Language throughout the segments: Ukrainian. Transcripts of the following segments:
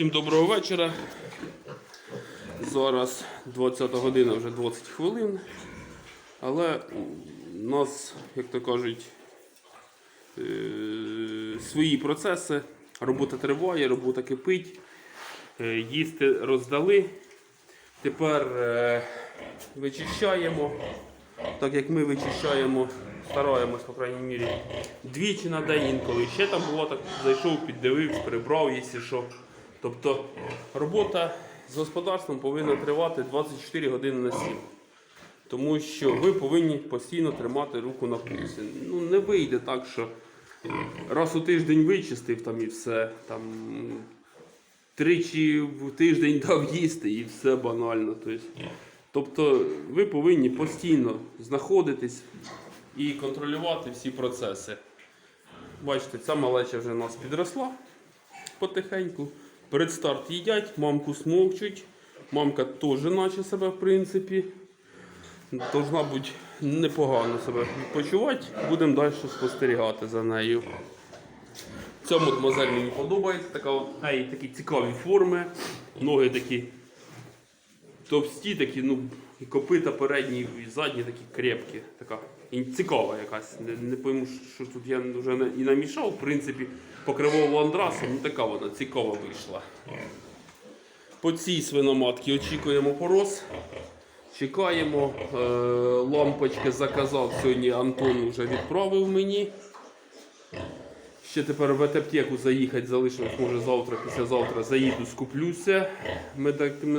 Всім доброго вечора. Зараз 20 година, вже 20 хвилин. Але у нас, як то кажуть, е, свої процеси. Робота триває, робота кипить. Е, Їсти роздали. Тепер е, вичищаємо. Так як ми вичищаємо, стараємось, по крайній мірі, двічі на день інколи. Ще там було так, зайшов, піддивився, прибрав, якщо що. Тобто робота з господарством повинна тривати 24 години на 7. Тому що ви повинні постійно тримати руку на пульсі. Ну не вийде так, що раз у тиждень вичистив там і все. Там, тричі в тиждень дав їсти і все банально. Тобто, ви повинні постійно знаходитись і контролювати всі процеси. Бачите, ця малеча вже у нас підросла потихеньку. Перед старт їдять, мамку смовчуть. Мамка теж наче себе, в принципі. Должна бути непогано себе відпочивати. Будемо далі спостерігати за нею. Ця мадемуазель мені подобається. Така, от, такі цікаві форми. Ноги такі товсті, такі, ну, і копита передні і задні такі крепкі. Така і цікава якась. Не, не пойму, що тут я вже і намішав. В принципі, покривав ландрасом, ну така вона цікава вийшла. По цій свиноматці очікуємо порос. Чекаємо. Е, лампочки заказав сьогодні. Антон вже відправив мені. Ще тепер в аптеку заїхати залишилось, може завтра, післязавтра заїду, скуплюся медик- м,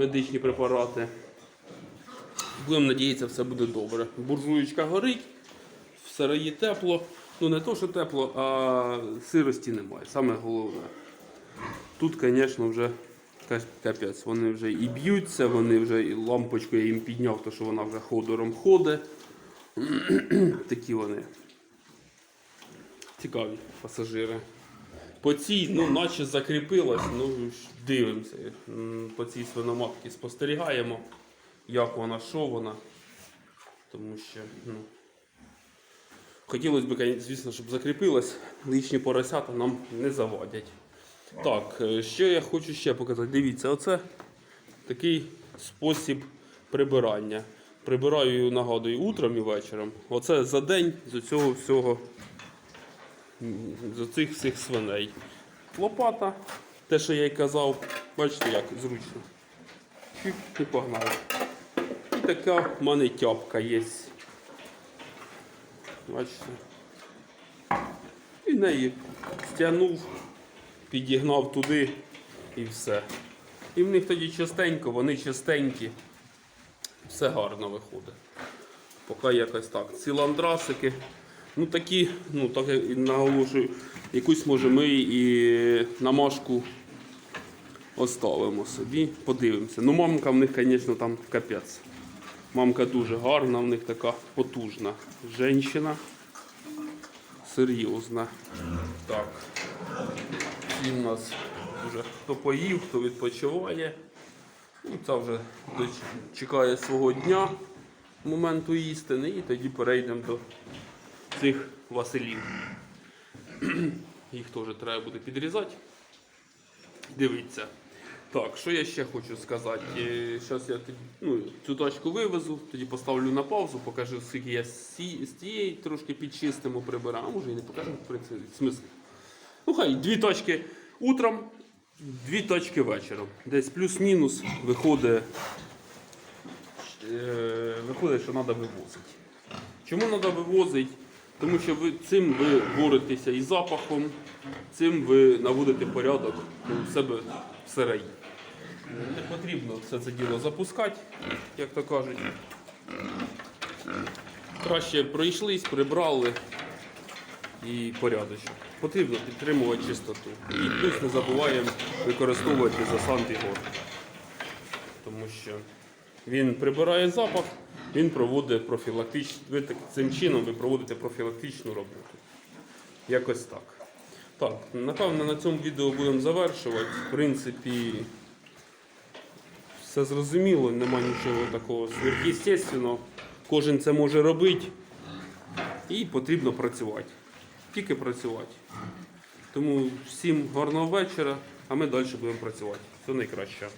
медичні препарати. Будемо надіятися, все буде добре. Буржуєчка горить, в сараї тепло. Ну не то, що тепло, а сирості немає. Саме головне. Тут, звісно, вже капець. Вони вже і б'ються, вони вже і лампочку я їм підняв, то що вона вже ходором ходить. Такі вони. Цікаві пасажири. По цій, ну, наче закріпилась, ну дивимося. По цій свиноматці спостерігаємо, як вона, що вона. Тому що, ну. Хотілося б, звісно, щоб закріпилась. Лишні поросята нам не завадять. Так, е, що я хочу ще показати. Дивіться, оце такий спосіб прибирання. Прибираю, нагадую, утром і вечором. Оце за день з цього всього з цих всіх свиней. Лопата, те, що я й казав, бачите, як зручно. І погнали. І така в мене тяпка є. Бачите. І неї стягнув, підігнав туди і все. І в них тоді частенько, вони частенькі. Все гарно виходить. Поки якось так. Ці ландрасики. Ну такі, ну так і наголошую, якусь може ми і намашку оставимо собі, подивимося. Ну мамка в них, звісно, там капець. Мамка дуже гарна, в них така потужна жінка. Серйозна. Так. І в нас вже хто поїв, хто відпочиває. Ну, це вже чекає свого дня, моменту істини, і тоді перейдемо до цих василів. Їх теж треба буде підрізати. Дивіться. Так, що я ще хочу сказати? Зараз я тоді, ну, цю тачку вивезу, тоді поставлю на паузу, покажу, скільки я з тієї трошки підчистимо, приберу. А може і не покажу, в принципі, смисл. Ну хай дві точки утром, дві точки вечором. Десь плюс-мінус виходить, е, виходить, що треба вивозити. Чому треба вивозити? Тому що ви, цим ви боретеся із запахом, цим ви наводите порядок у себе в сараї. Не потрібно все це діло запускати, як то кажуть. Краще пройшлись, прибрали і порядочок. Потрібно підтримувати чистоту. І плюс не забуваємо використовувати дезасант Ігор. Тому що він прибирає запах, він проводить профілактичну. Ви так, цим чином ви проводите профілактичну роботу. Якось так. Так, напевно, на цьому відео будемо завершувати. В принципі, все зрозуміло, нема нічого такого сверхъестественного. Кожен це може робити. І потрібно працювати. Тільки працювати. Тому всім гарного вечора, а ми далі будемо працювати. Все найкраще.